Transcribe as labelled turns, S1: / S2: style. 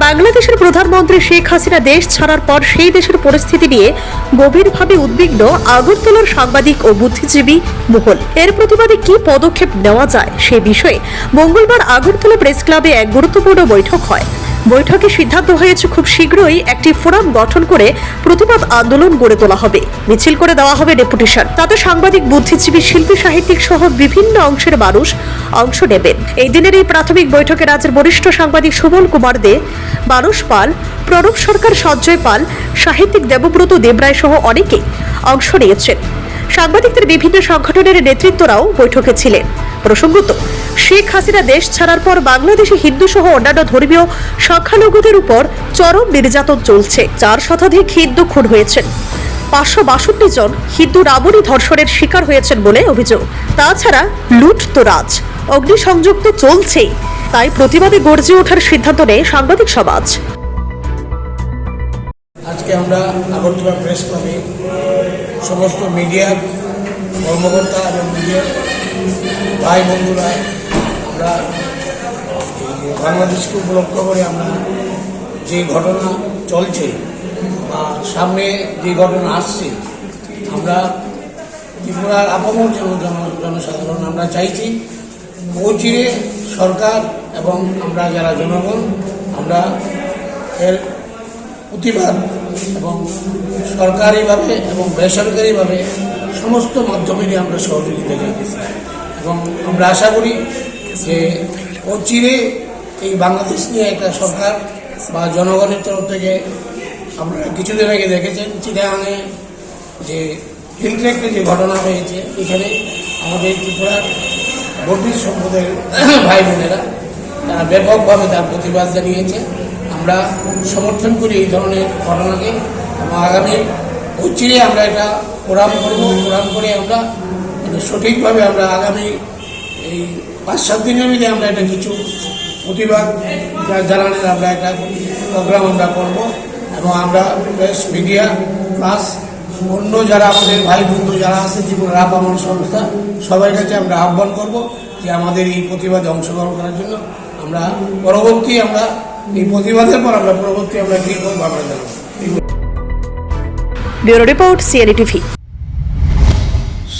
S1: বাংলাদেশের প্রধানমন্ত্রী শেখ হাসিনা দেশ ছাড়ার পর সেই দেশের পরিস্থিতি নিয়ে গভীরভাবে উদ্বিগ্ন আগরতলার সাংবাদিক ও বুদ্ধিজীবী মহল এর প্রতিবাদে কি পদক্ষেপ নেওয়া যায় সে বিষয়ে মঙ্গলবার আগরতলা প্রেস ক্লাবে এক গুরুত্বপূর্ণ বৈঠক হয়। বৈঠকে সিদ্ধান্ত হয়েছে খুব শীঘ্রই একটি ফোরাম গঠন করে প্রতিবাদ আন্দোলন গড়ে তোলা হবে। মিছিল করে দেওয়া হবে ডেপুটেশন। তাতে সাংবাদিক, বুদ্ধিজীবী, শিল্পী, সাহিত্যিক সহ বিভিন্ন অংশের মানুষ অংশ নেবেন। এই দিনের এই প্রাথমিক বৈঠকে রাজ্যের বরিষ্ঠ সাংবাদিক সুবল কুমার দে মানস পাল, প্রণব সরকার, সঞ্জয় পাল, সাহিত্যিক দেবব্রত দেবরায় সহ অনেকেই অংশ নিয়েছেন। সাংবাদিকদের বিভিন্ন সংগঠনের নেতৃত্বরাও বৈঠকে ছিলেন। প্রসঙ্গত, শেখ হাসিনা দেশ ছাড়ার পর বাংলাদেশে হিন্দু সহ অন্যান্য ধর্মীয় সংখ্যালঘুদের উপর চরম নির্যাতন চলছে, চার শতাধিক হিন্দু খুন হয়েছেন। পাঁচশো বাষট্টি জন হিন্দু রাবণী ধর্ষণের শিকার হয়েছেন বলে অভিযোগ। তাছাড়া লুট তো রাজ অগ্নিসংযোগ তো চলছেই, তাই প্রতিবাদে গর্জে ওঠার সিদ্ধান্ত নেয় সাংবাদিক সমাজ।
S2: আজকে আমরা আগরতলা প্রেস ক্লাবে সমস্ত মিডিয়ার কর্মকর্তা এবং মিডিয়ার ভাই বন্ধুরা আমরা বাংলাদেশকে উপলক্ষ করে আমরা যে ঘটনা চলছে বা সামনে যে ঘটনা আসছে, আমরা ত্রিপুরার জন- জনসাধারণ আমরা চাইছি অচিরে সরকার এবং আমরা যারা জনগণ, আমরা এর প্রতিবাদ এবং সরকারিভাবে এবং বেসরকারিভাবে সমস্ত মাধ্যমেরই আমরা সহযোগিতা চাইতেছি। এবং আমরা আশা করি যে অচিরে এই বাংলাদেশ নিয়ে একটা সরকার বা জনগণের তরফ থেকে আমরা কিছুদিন আগে দেখেছেন চিটাগাঙে যে হিলট্রেকে যে ঘটনা হয়েছে, এখানে আমাদের ত্রিপুরার বর্ধিত সম্প্রদায়ের ভাই বোনেরা তারা ব্যাপকভাবে তার প্রতিবাদ জানিয়েছে। আমরা সমর্থন করি এই ধরনের ঘটনাকে এবং আগামী অচিরে আমরা এটা কোরআন করব। কোরআন করে আমরা সঠিকভাবে আমরা আগামী এই পাঁচ, সাত দিনের মধ্যে আমরা এটা কিছু প্রতিবাদ জানানোর আমরা একটা প্রোগ্রাম আমরা করব এবং আমরা প্রেস মিডিয়া প্লাস অন্য যারা আমাদের ভাই বন্ধু যারা আছে ত্রিপুরা রাপামন সংস্থা, সবার কাছে আমরা আহ্বান করব যে আমাদের এই প্রতিবাদে অংশগ্রহণ করার জন্য আমরা পরবর্তী আমরা এই প্রতিবাদের পর আমরা পরবর্তী আমরা কী করব আমরা জানাব।
S1: Bureau report CNE TV.